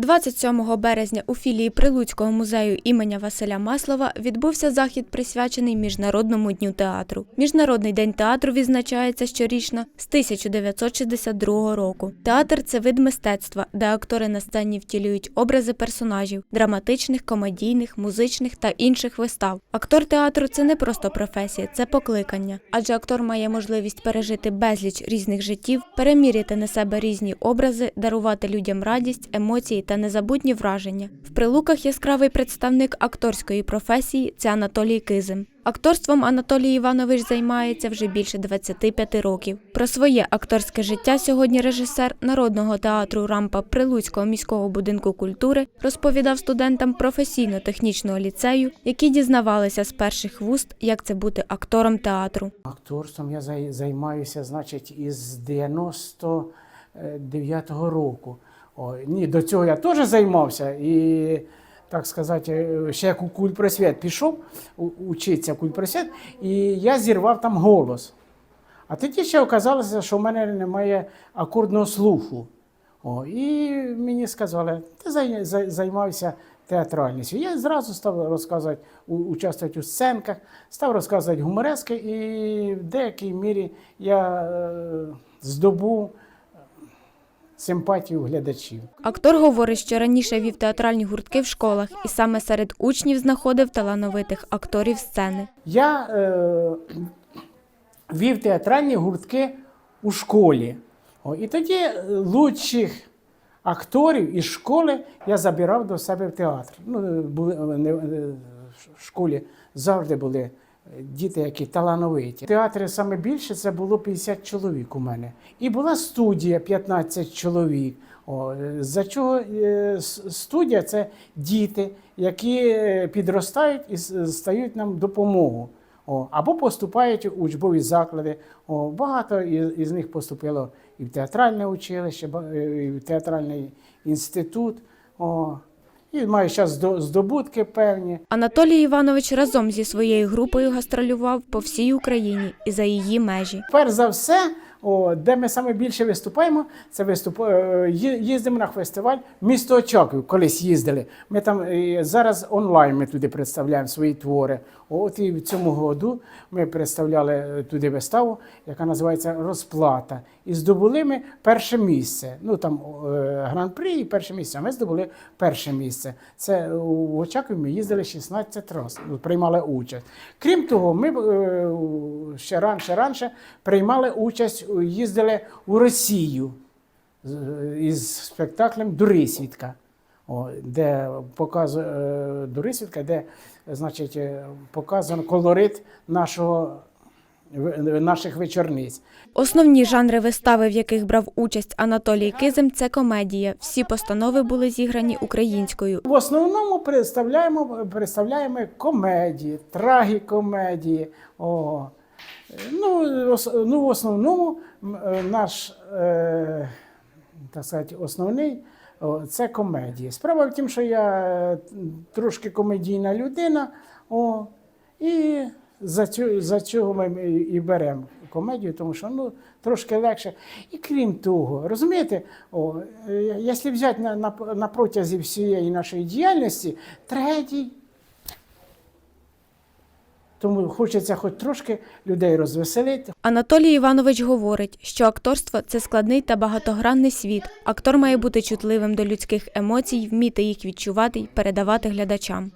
27 березня у філії Прилуцького музею імені Василя Маслова відбувся захід, присвячений Міжнародному дню театру. Міжнародний день театру відзначається щорічно з 1962 року. Театр це вид мистецтва, де актори на сцені втілюють образи персонажів драматичних, комедійних, музичних та інших вистав. Актор театру це не просто професія, це покликання, адже актор має можливість пережити безліч різних життів, переміряти на себе різні образи, дарувати людям радість, емоції та незабутні враження. В прилуках яскравий представник акторської професії це Анатолій Кизим. Акторством Анатолій Іванович займається вже більше 25 років. Про своє акторське життя сьогодні режисер Народного театру Рампа Прилуцького міського будинку культури розповідав студентам професійно-технічного ліцею, які дізнавалися з перших вуст, як це бути актором театру. Акторством я зай- займаюся, значить, із 99-го року. О, ні, до цього я теж займався і, так сказати, ще як у культпросвіт пішов учитися в культпросвіт, і я зірвав там голос. А тоді ще оказалося, що в мене немає акордного слуху. О, і мені сказали, ти зай- зай- займався театральністю. Я зразу став розказувати, участвувати у сценках, став розказувати гуморески, і в деякій мірі я е, здобув симпатію глядачів. Актор говорить, що раніше вів театральні гуртки в школах і саме серед учнів знаходив талановитих акторів сцени. Я е, вів театральні гуртки у школі. О, і тоді е, лучших акторів із школи я забирав до себе в театр. Ну, були, е, не, е, в школі завжди були е, діти, які талановиті. В театрі саме більше це було 50 чоловік у мене. І була студія 15 чоловік. О, за чого е, студія це діти, які е, підростають і стають нам допомогу. О, або поступають у учбові заклади. О, багато із, них поступило і в театральне училище, е, і в театральний інститут. О, і має зараз здобутки певні. Анатолій Іванович разом зі своєю групою гастролював по всій Україні і за її межі. Перш за все, о, де ми саме більше виступаємо, це виступ... е, їздимо на фестиваль місто Очаків, колись їздили. Ми там е, зараз онлайн ми туди представляємо свої твори. От і в цьому году ми представляли е, туди виставу, яка називається Розплата. І здобули ми перше місце. Ну там гран-прі і перше місце. А ми здобули перше місце. Це у Очакові ми їздили 16 разів, ну, приймали участь. Крім того, ми ще раніше, раніше приймали участь, їздили у Росію із спектаклем Дурисвідка. Де показує е, Дурисвідка, де значить, е, показано колорит нашого, наших вечорниць. Основні жанри вистави, в яких брав участь Анатолій Кизим, це комедія. Всі постанови були зіграні українською. В основному представляємо, представляємо комедії, трагікомедії. О. Ну, ну, в основному е, наш е, так сказати, основний це комедії. Справа в тім, що я е, трошки комедійна людина, о, і за, цю, за цього ми і- беремо комедію, тому що ну, трошки легше. І крім того, розумієте, о, якщо взяти на, на, на протязі всієї нашої діяльності, третій. Тому хочеться хоч трошки людей розвеселити, Анатолій Іванович говорить, що акторство це складний та багатогранний світ. Актор має бути чутливим до людських емоцій, вміти їх відчувати й передавати глядачам.